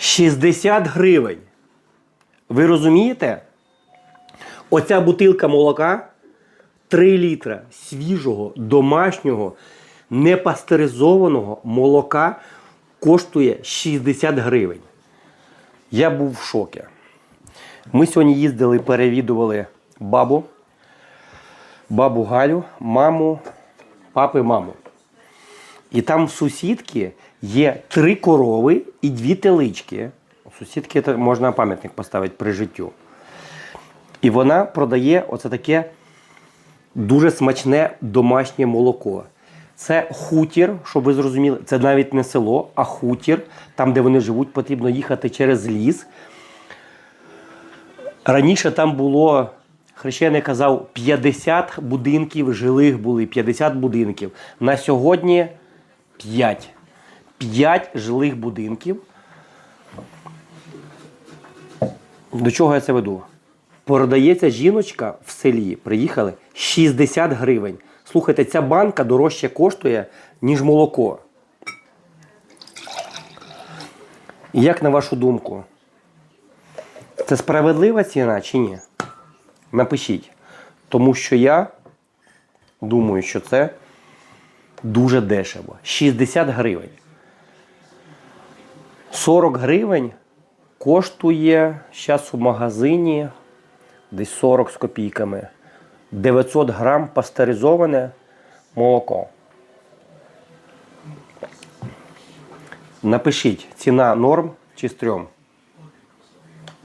60 гривень. Ви розумієте? Оця бутилка молока 3 літра свіжого, домашнього, непастеризованого молока коштує 60 гривень. Я був в шокі. Ми сьогодні їздили, перевідували бабу, бабу Галю, маму, папи, маму. І там в сусідки є три корови і дві телички. У сусідки можна пам'ятник поставити при життю. І вона продає оце таке дуже смачне домашнє молоко. Це хутір, щоб ви зрозуміли, це навіть не село, а хутір. Там, де вони живуть, потрібно їхати через ліс. Раніше там було, хрещений казав, 50 будинків жилих були, 50 будинків. На сьогодні 5. 5 жилих будинків. До чого я це веду? Продається жіночка в селі, приїхали 60 гривень. Слухайте, ця банка дорожче коштує, ніж молоко. Як на вашу думку, це справедлива ціна чи ні? Напишіть. Тому що я думаю, що це дуже дешево. 60 гривень. 40 гривень коштує зараз у магазині десь 40 з копійками. 900 грам пастеризоване молоко. Напишіть, ціна норм чи стрьом.